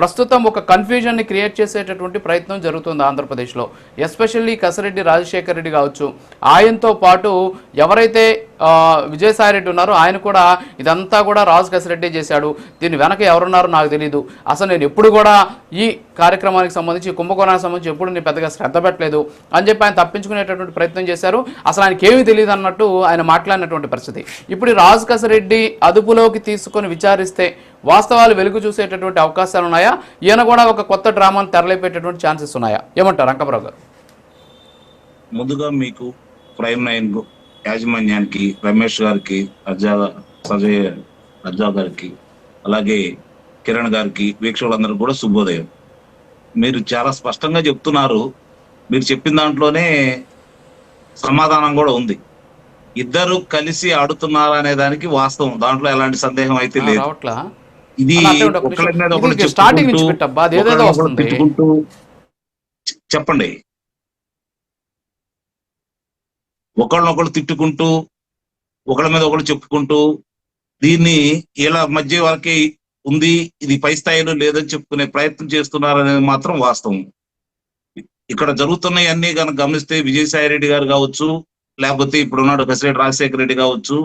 ప్రస్తుతం ఒక కన్ఫ్యూజన్ని క్రియేట్ చేసేటటువంటి ప్రయత్నం జరుగుతుంది ఆంధ్రప్రదేశ్లో. ఎస్పెషల్లీ కసిరెడ్డి రాజశేఖర్ రెడ్డి కావచ్చు. ఆయనతో పాటు ఎవరైతే విజయసాయి రెడ్డి ఉన్నారో ఆయన కూడా ఇదంతా కూడా రాజు కసిరెడ్డి చేశాడు. దీని వెనక ఎవరున్నారో నాకు తెలియదు అసలు నేను ఎప్పుడు కూడా ఈ కార్యక్రమానికి సంబంధించి కుంభకోణానికి సంబంధించి ఎప్పుడు నేను పెద్దగా శ్రద్ధ పెట్టలేదు అని చెప్పి ఆయన తప్పించుకునేటటువంటి ప్రయత్నం చేశారు. అసలు ఆయనకి ఏమీ తెలియదు అన్నట్టు ఆయన మాట్లాడినటువంటి పరిస్థితి. ఇప్పుడు రాజు కసిరెడ్డి అదుపులోకి తీసుకొని విచారిస్తే వాస్తవాలు వెలుగు చూసేటటువంటి అవకాశాలు ఉన్నాయా? ఈయన కూడా ఒక కొత్త డ్రామాను తెరలేపేటటువంటి ఛాన్సెస్ ఉన్నాయా? ఏమంటారు అంకమరావు గారు? ముందుగా మీకు ప్రైమ్ నైన్ యాజమాన్యానికి రమేష్ గారికి అజ్జా సజయ్ అజ్జా గారికి అలాగే కిరణ్ గారికి వీక్షకులందరూ కూడా శుభోదయం. మీరు చాలా స్పష్టంగా చెప్తున్నారు. మీరు చెప్పిన దాంట్లోనే సమాధానం కూడా ఉంది. ఇద్దరు కలిసి ఆడుతున్నారు అనే దానికి వాస్తవం. దాంట్లో ఎలాంటి సందేహం అయితే లేదు. ఇది స్టార్టింగ్ నుంచి పెట్టబ్బా ఒకళ్ళు వస్తుంది. చెప్పండి. ఒకళ్ళనొకళ్ళు తిట్టుకుంటూ ఒకళ్ళ మీద ఒకళ్ళు చెప్పుకుంటూ దీన్ని ఇలా మధ్య వరకే ఉంది ఇది పై స్థాయిలో లేదని చెప్పుకునే ప్రయత్నం చేస్తున్నారనేది మాత్రం వాస్తవం. ఇక్కడ జరుగుతున్నాయి అన్ని కనుక గమనిస్తే విజయసాయి రెడ్డి గారు కావచ్చు లేకపోతే ఇప్పుడు ఉన్నాడు కసిరెడ్డి రాజశేఖర రెడ్డి కావచ్చు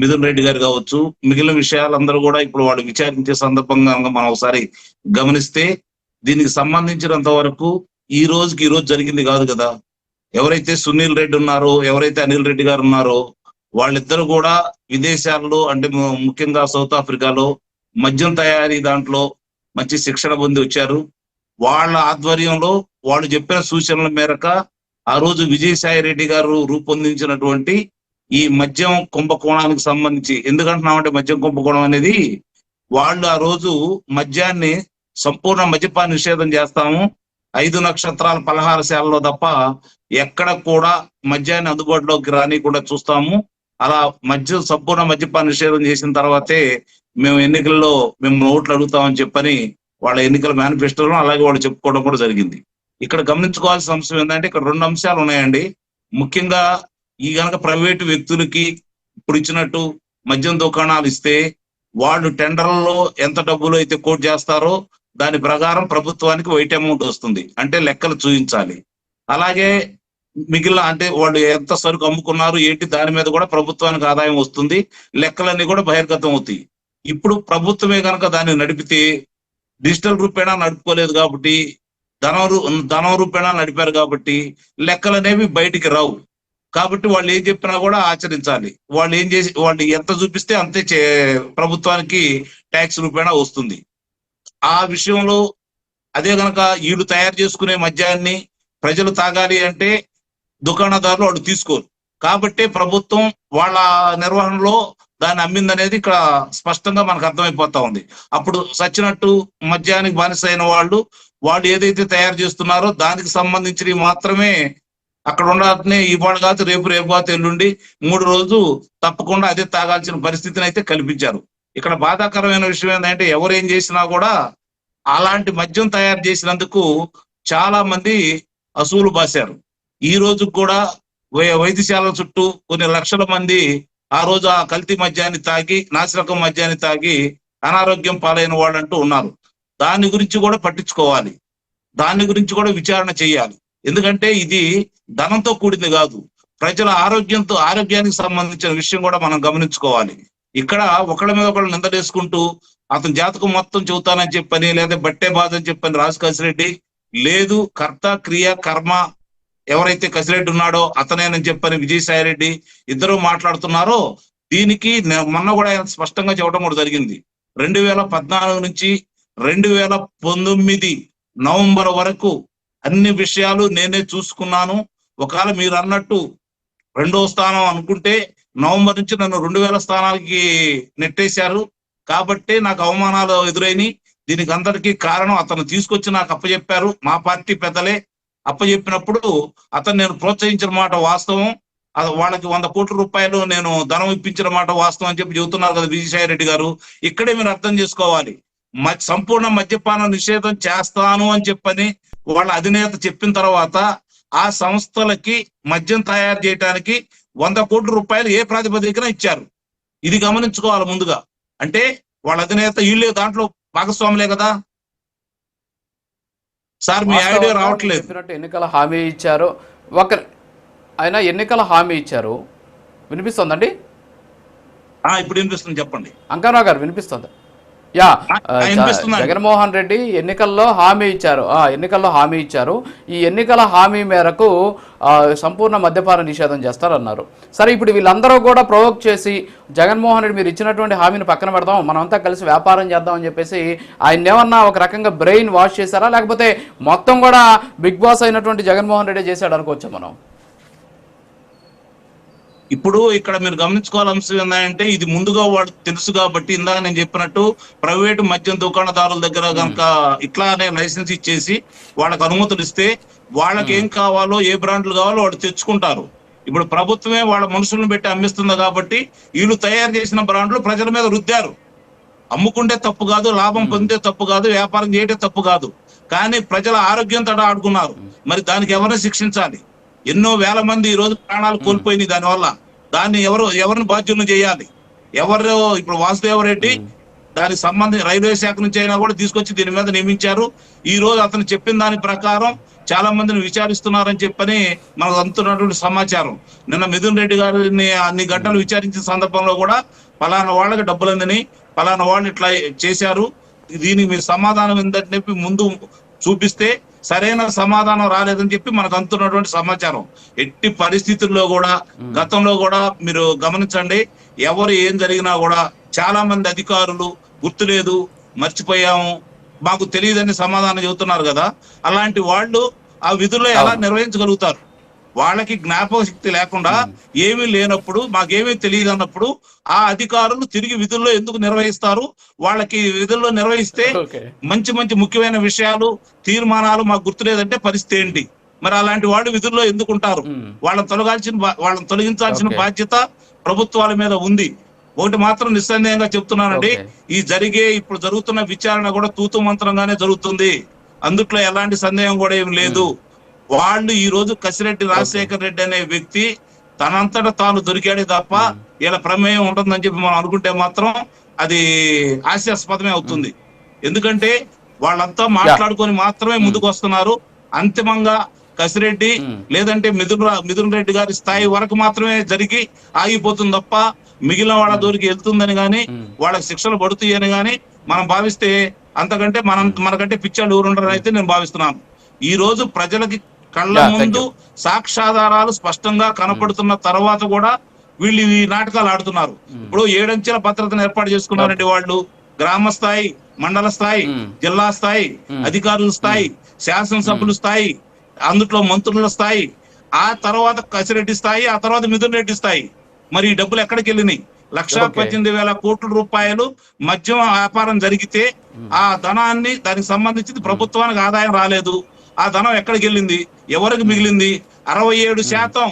మిథున్ రెడ్డి గారు కావచ్చు మిగిలిన విషయాలందరూ కూడా ఇప్పుడు వాళ్ళు విచారించే సందర్భంగా మనం ఒకసారి గమనిస్తే దీనికి సంబంధించినంత వరకు ఈ రోజుకి ఈ రోజు జరిగింది కాదు కదా. ఎవరైతే సునీల్ రెడ్డి ఉన్నారో ఎవరైతే అనిల్ రెడ్డి గారు ఉన్నారో వాళ్ళిద్దరు కూడా విదేశాల్లో అంటే ముఖ్యంగా సౌత్ ఆఫ్రికాలో మద్యం తయారీ దాంట్లో మంచి శిక్షణ పొంది వచ్చారు. వాళ్ళ ఆధ్వర్యంలో వాళ్ళు చెప్పిన సూచనల మేరక ఆ రోజు విజయసాయి రెడ్డి గారు రూపొందించినటువంటి ఈ మద్యం కుంభకోణానికి సంబంధించి. ఎందుకంటున్నామంటే మద్యం కుంభకోణం అనేది వాళ్ళు ఆ రోజు మద్యాన్ని సంపూర్ణ మద్యపాన నిషేధం చేస్తాము. ఐదు నక్షత్రాల పలహారశాలలో తప్ప ఎక్కడ కూడా మద్యాన్ని అందుబాటులోకి రాని కూడా చూస్తాము. అలా మద్యం సంపూర్ణ మద్యపాన నిషేధం చేసిన తర్వాతే మేము ఎన్నికల్లో మేము ఓట్లు అడుగుతామని చెప్పని వాళ్ళ ఎన్నికల మేనిఫెస్టోలో అలాగే వాళ్ళు చెప్పుకోవడం కూడా జరిగింది. ఇక్కడ గమనించుకోవాల్సిన అంశం ఏంటంటే ఇక్కడ రెండు అంశాలు ఉన్నాయండి. ముఖ్యంగా ఈ గనక ప్రైవేటు వ్యక్తులకి ఇప్పుడు ఇచ్చినట్టు మద్యం దుకాణాలు ఇస్తే వాళ్ళు టెండర్లలో ఎంత డబ్బులు అయితే కోట్ చేస్తారో దాని ప్రకారం ప్రభుత్వానికి వైట్ అమౌంట్ వస్తుంది. అంటే లెక్కలు చూపించాలి. అలాగే మిగిలిన అంటే వాళ్ళు ఎంత సరుకు అమ్ముకున్నారు ఏంటి దాని మీద కూడా ప్రభుత్వానికి ఆదాయం వస్తుంది. లెక్కలన్నీ కూడా బహిర్గతం అవుతాయి. ఇప్పుడు ప్రభుత్వమే కనుక దాన్ని నడిపితే డిజిటల్ రూపేణా నడుపుకోలేదు కాబట్టి ధనం రూ- ధనం రూపేణా నడిపారు కాబట్టి లెక్కలు అనేవి బయటికి రావు. కాబట్టి వాళ్ళు ఏం చెప్పినా కూడా ఆచరించాలి. వాళ్ళు ఏం చేసి వాళ్ళు ఎంత చూపిస్తే అంతే చే- ప్రభుత్వానికి ట్యాక్స్ రూపేణా వస్తుంది. ఆ విషయంలో అదే గనక వీళ్ళు తయారు చేసుకునే మద్యాన్ని ప్రజలు తాగాలి అంటే దుకాణదారులు వాళ్ళు తీసుకోరు. కాబట్టి ప్రభుత్వం వాళ్ళ నిర్వహణలో దాన్ని అమ్మిందనేది ఇక్కడ స్పష్టంగా మనకు అర్థమైపోతా ఉంది. అప్పుడు సచ్చినట్టు మద్యానికి బానిస అయిన వాళ్ళు వాళ్ళు ఏదైతే తయారు చేస్తున్నారో దానికి సంబంధించినవి మాత్రమే అక్కడ ఉండాలనే ఇవాళ కాదు రేపు రేపు కాదు ఎల్లుండి మూడు రోజు తప్పకుండా అదే తాగాల్సిన పరిస్థితిని అయితే కల్పించారు. ఇక్కడ బాధాకరమైన విషయం ఏంటంటే ఎవరు ఏం చేసినా కూడా అలాంటి మద్యం తయారు చేసినందుకు చాలా మంది అసూలు బాశారు. ఈ రోజు కూడా వై- చుట్టూ కొన్ని లక్షల మంది ఆ రోజు ఆ కల్తీ మద్యాన్ని తాగి నాసిరకం మద్యాన్ని తాగి అనారోగ్యం పాలైన వాళ్ళంటూ ఉన్నారు. దాని గురించి కూడా పట్టించుకోవాలి. దాని గురించి కూడా విచారణ చేయాలి. ఎందుకంటే ఇది ధనంతో కూడింది కాదు. ప్రజల ఆరోగ్యంతో ఆరోగ్యానికి సంబంధించిన విషయం కూడా మనం గమనించుకోవాలి. ఇక్కడ ఒకళ్ళ మీద ఒకళ్ళు నిందలేసుకుంటూ అతని జాతకం మొత్తం చెబుతానని చెప్పని లేదా బట్టే బాధ అని చెప్పని రాజు కసిరెడ్డి లేదు కర్త క్రియ కర్మ ఎవరైతే కసిరెడ్డి ఉన్నాడో అతనేనని చెప్పని విజయసాయి రెడ్డి ఇద్దరు మాట్లాడుతున్నారో దీనికి మొన్న కూడా ఆయన స్పష్టంగా చెప్పడం కూడా జరిగింది. రెండు వేల పద్నాలుగు నుంచి రెండు వేల పంతొమ్మిది నవంబర్ వరకు అన్ని విషయాలు నేనే చూసుకున్నాను. ఒకవేళ మీరు అన్నట్టు రెండో స్థానం అనుకుంటే నవంబర్ నుంచి నన్ను రెండు వేల స్థానాలకి నెట్టేశారు. కాబట్టి నాకు అవమానాలు ఎదురైనాయి. దీనికి అందరికీ కారణం అతను తీసుకొచ్చి నాకు అప్పచెప్పారు మా పార్టీ పెద్దలే అప్పచెప్పినప్పుడు అతను నేను ప్రోత్సహించిన మాట వాస్తవం. వాళ్ళకి వంద కోట్ల రూపాయలు నేను ధనం ఇప్పించిన మాట వాస్తవం అని చెప్పి చెబుతున్నారు కదా విజయసాయి రెడ్డి గారు. ఇక్కడే మీరు అర్థం చేసుకోవాలి. సంపూర్ణ మద్యపాన నిషేధం చేస్తాను అని చెప్పని వాళ్ళ అధినేత చెప్పిన తర్వాత ఆ సంస్థలకి మద్యం తయారు చేయడానికి వంద కోట్ల రూపాయలు ఏ ప్రాతిపదికన ఇచ్చారు? ఇది గమనించుకోవాలి ముందుగా. అంటే వాళ్ళ అధినేత వీళ్ళే దాంట్లో భాగస్వాములే కదా? సార్ మీ ఐడియా రావట్లేదు. ఎన్నికల హామీ ఇచ్చారు. ఒక ఆయన ఎన్నికల హామీ ఇచ్చారు. వినిపిస్తోందండి? ఆ, ఇప్పుడు వినిపిస్తుంది చెప్పండి. అంకరావు గారు వినిపిస్తుంది. యా. జగన్మోహన్ రెడ్డి ఎన్నికల్లో హామీ ఇచ్చారు. ఆ ఎన్నికల్లో హామీ ఇచ్చారు. ఈ ఎన్నికల హామీ మేరకు సంపూర్ణ మద్యపాన నిషేధం చేస్తారన్నారు. సరే ఇప్పుడు వీళ్ళందరూ కూడా ప్రొవోక్ చేసి జగన్మోహన్ రెడ్డి మీరు ఇచ్చినటువంటి హామీని పక్కన పెడదాం మనమంతా కలిసి వ్యాపారం చేద్దాం అని చెప్పేసి ఆయన ఏమన్నా ఒక రకంగా బ్రెయిన్ వాష్ చేశారా? లేకపోతే మొత్తం కూడా బిగ్ బాస్ అయినటువంటి జగన్మోహన్ రెడ్డి చేశాడు అనుకోవచ్చా మనం? ఇప్పుడు ఇక్కడ మీరు గమనించుకోవాల్సిన అంశం ఏంటంటే ఇది ముందుగా వాడు తెలుసు కాబట్టి ఇందాక నేను చెప్పినట్టు ప్రైవేటు మద్యం దుకాణదారుల దగ్గర కనుక ఇట్లానే లైసెన్స్ ఇచ్చేసి వాళ్ళకి అనుమతులు ఇస్తే వాళ్ళకి ఏం కావాలో ఏ బ్రాండ్లు కావాలో వాడు తెచ్చుకుంటారు. ఇప్పుడు ప్రభుత్వమే వాళ్ళ మనుషులను పెట్టి అమ్మిస్తుంది కాబట్టి వీళ్ళు తయారు చేసిన బ్రాండ్లు ప్రజల మీద రుద్దారు. అమ్ముకుంటే తప్పు కాదు లాభం పొందితే తప్పు కాదు వ్యాపారం చేయటే తప్పు కాదు. కానీ ప్రజల ఆరోగ్యంతో ఆడుకున్నారు మరి దానికి ఎవరిని శిక్షించాలి? ఎన్నో వేల మంది ఈ రోజు ప్రాణాలు కోల్పోయినాయి దానివల్ల. దాన్ని ఎవరు ఎవరిని బాధ్యులను చేయాలి? ఎవరు ఇప్పుడు వాసుదేవ రెడ్డి దానికి సంబంధించి రైల్వే శాఖ నుంచి అయినా కూడా తీసుకొచ్చి దీని మీద నియమించారు. ఈ రోజు అతను చెప్పిన దాని ప్రకారం చాలా మందిని విచారిస్తున్నారని చెప్పని మనకు అందుతున్నటువంటి సమాచారం. నిన్న మిథున్ రెడ్డి గారిని అన్ని గంటలు విచారించిన సందర్భంలో కూడా పలానా వాళ్ళకి డబ్బులు అందని పలానా వాళ్ళు ఇట్లా చేశారు. దీనికి మీరు సమాధానం ఏంటని చెప్పి ముందు చూపిస్తే సరైన సమాధానం రాలేదని చెప్పి మనకు అందుతున్నటువంటి సమాచారం. ఎట్టి పరిస్థితుల్లో కూడా గతంలో కూడా మీరు గమనించండి ఎవరు ఏం జరిగినా కూడా చాలా మంది అధికారులు గుర్తులేదు మర్చిపోయాము మాకు తెలియదని సమాధానం చెబుతున్నారు కదా. అలాంటి వాళ్ళు ఆ విధుల్లో ఎలా. నిర్వహించగలుగుతారు? వాళ్ళకి జ్ఞాపక శక్తి లేకుండా ఏమీ లేనప్పుడు మాకేమీ తెలియదు అన్నప్పుడు ఆ అధికారులు తిరిగి విధుల్లో ఎందుకు నిర్వహిస్తారు? వాళ్ళకి విధుల్లో నిర్వహిస్తే మంచి మంచి ముఖ్యమైన విషయాలు తీర్మానాలు మాకు గుర్తులేదంటే పరిస్థితి ఏంటి? మరి అలాంటి వాళ్ళు విధుల్లో ఎందుకుంటారు? మ్మ్. వాళ్ళని తొలగాల్సిన వాళ్ళని తొలగించాల్సిన. బాధ్యత ప్రభుత్వాల మీద ఉంది. ఒకటి మాత్రం నిస్సందేహంగా చెప్తున్నానండి. ఈ జరిగే ఇప్పుడు జరుగుతున్న విచారణ కూడా తూతు మంత్రంగానే జరుగుతుంది. అందుట్లో ఎలాంటి సందేహం కూడా ఏం లేదు. వాళ్ళు ఈ రోజు కసిరెడ్డి రాజశేఖర్ రెడ్డి అనే వ్యక్తి తనంతట తాను దొరికాడే తప్ప ఇలా ప్రమేయం ఉంటుందని చెప్పి మనం అనుకుంటే మాత్రం అది హాస్యాస్పదమే అవుతుంది. ఎందుకంటే వాళ్ళంతా మాట్లాడుకొని మాత్రమే ముందుకు వస్తున్నారు. అంతిమంగా కసిరెడ్డి. లేదంటే మిథున్ మిథున్ రెడ్డి గారి స్థాయి వరకు మాత్రమే జరిగి ఆగిపోతుంది తప్ప మిగిలిన వాళ్ళ దూరికి వెళ్తుందని గాని. వాళ్ళకి శిక్షలు పడుతాయి అని గాని మనం భావిస్తే అంతకంటే మనం మనకంటే పిచ్చాళ్ళు ఊరుండరని అయితే నేను భావిస్తున్నాను. ఈ రోజు ప్రజలకి కళ్ళ ముందు సాక్ష్యాధారాలు స్పష్టంగా కనపడుతున్న తర్వాత కూడా వీళ్ళు ఈ నాటకాలు ఆడుతున్నారు. ఇప్పుడు ఏడంచెల భద్రతను ఏర్పాటు చేసుకున్నారండి వాళ్ళు. గ్రామ స్థాయి మండల స్థాయి మ్మ్. జిల్లా స్థాయి మ్మ్. అధికారుల స్థాయి శాసనసభ్యుల స్థాయి అందుట్లో మంత్రుల స్థాయి ఆ తర్వాత కసిరెడ్డి స్థాయి ఆ తర్వాత మిథున్ రెడ్డి స్థాయి. మరి ఈ డబ్బులు ఎక్కడికి వెళ్ళినాయి? లక్ష. పద్దెనిమిది వేల కోట్ల రూపాయలు మద్యం వ్యాపారం జరిగితే ఆ ధనాన్ని దానికి సంబంధించి ప్రభుత్వానికి ఆదాయం రాలేదు. ఆ ధనం ఎక్కడికి వెళ్ళింది? ఎవరికి మిగిలింది? అరవై ఏడు శాతం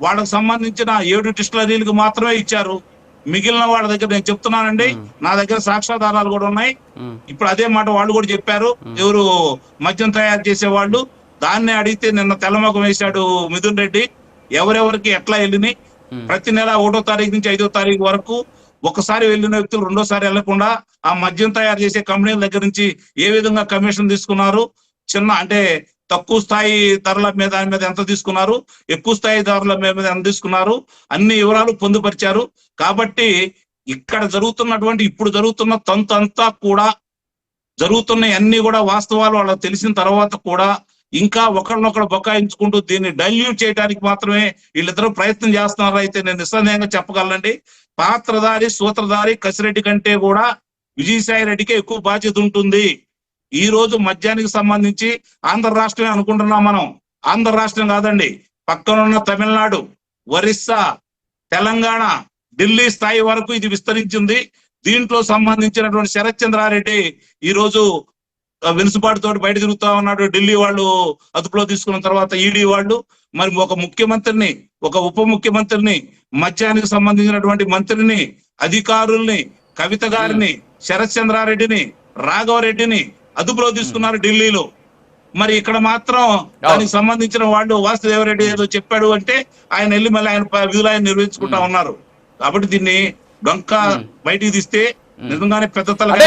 వాళ్ళకి సంబంధించిన ఏడు డిస్టిలరీలకు మాత్రమే ఇచ్చారు. మిగిలిన వాళ్ళ దగ్గర నేను చెప్తున్నానండి. నా దగ్గర సాక్ష్యాధారాలు కూడా ఉన్నాయి. ఇప్పుడు అదే మాట వాళ్ళు కూడా చెప్పారు. ఎవరు మద్యం తయారు చేసే వాళ్ళు దాన్నే అడిగితే నిన్న తెల్లమొఖం వేశాడు మిథున్ రెడ్డి. ఎవరెవరికి ఎట్లా వెళ్ళినాయి. ప్రతి నెల ఒకటో తారీఖు నుంచి ఐదో తారీఖు వరకు ఒకసారి వెళ్ళిన వ్యక్తులు రెండోసారి వెళ్ళకుండా ఆ మద్యం తయారు చేసే కంపెనీల దగ్గర నుంచి ఏ విధంగా కమిషన్ తీసుకున్నారు? చిన్న అంటే తక్కువ స్థాయి ధరల మీద దాని మీద ఎంత తీసుకున్నారు? ఎక్కువ స్థాయి ధరల మీద ఎంత తీసుకున్నారు? అన్ని వివరాలు పొందుపరిచారు. కాబట్టి ఇక్కడ జరుగుతున్నటువంటి ఇప్పుడు జరుగుతున్న తంతు అంతా కూడా జరుగుతున్న అన్ని కూడా వాస్తవాలు వాళ్ళకి తెలిసిన తర్వాత కూడా ఇంకా ఒకరినొకరు బొకాయించుకుంటూ దీన్ని డైల్యూట్ చేయడానికి మాత్రమే వీళ్ళిద్దరూ ప్రయత్నం చేస్తున్నారు అయితే నేను నిస్సందేహంగా చెప్పగలనండి. పాత్రధారి సూత్రధారి కసిరెడ్డి కంటే కూడా విజయసాయి రెడ్డికే ఎక్కువ బాధ్యత ఉంటుంది. ఈ రోజు మద్యానికి సంబంధించి ఆంధ్ర రాష్ట్రమే అనుకుంటున్నాం మనం. ఆంధ్ర రాష్ట్రం కాదండి. పక్కనున్న తమిళనాడు ఒరిస్సా తెలంగాణ ఢిల్లీ స్థాయి వరకు ఇది విస్తరించింది. దీంట్లో సంబంధించినటువంటి శరత్ చంద్రారెడ్డి ఈ రోజు వెనుసుబాటుతో బయట తిరుగుతా ఉన్నాడు. ఢిల్లీ వాళ్ళు అదుపులో తీసుకున్న తర్వాత ఈడీ వాళ్ళు. మరి ఒక ముఖ్యమంత్రిని ఒక ఉప ముఖ్యమంత్రిని మద్యానికి సంబంధించినటువంటి మంత్రిని అధికారుల్ని కవిత గారిని శరత్ చంద్రారెడ్డిని రాఘవరెడ్డిని అదుపులో తీసుకున్నారు ఢిల్లీలో. మరి ఇక్కడ మాత్రం దానికి సంబంధించిన వాళ్ళు వాసుదేవరెడ్డి ఏదో చెప్పాడు అంటే ఆయన వెళ్ళి మళ్ళీ ఆయన విధులు ఆయన నిర్వహించుకుంటా ఉన్నారు. కాబట్టి దీన్ని డొంక బయటికి తీస్తే నిజంగానే పెద్ద అంటే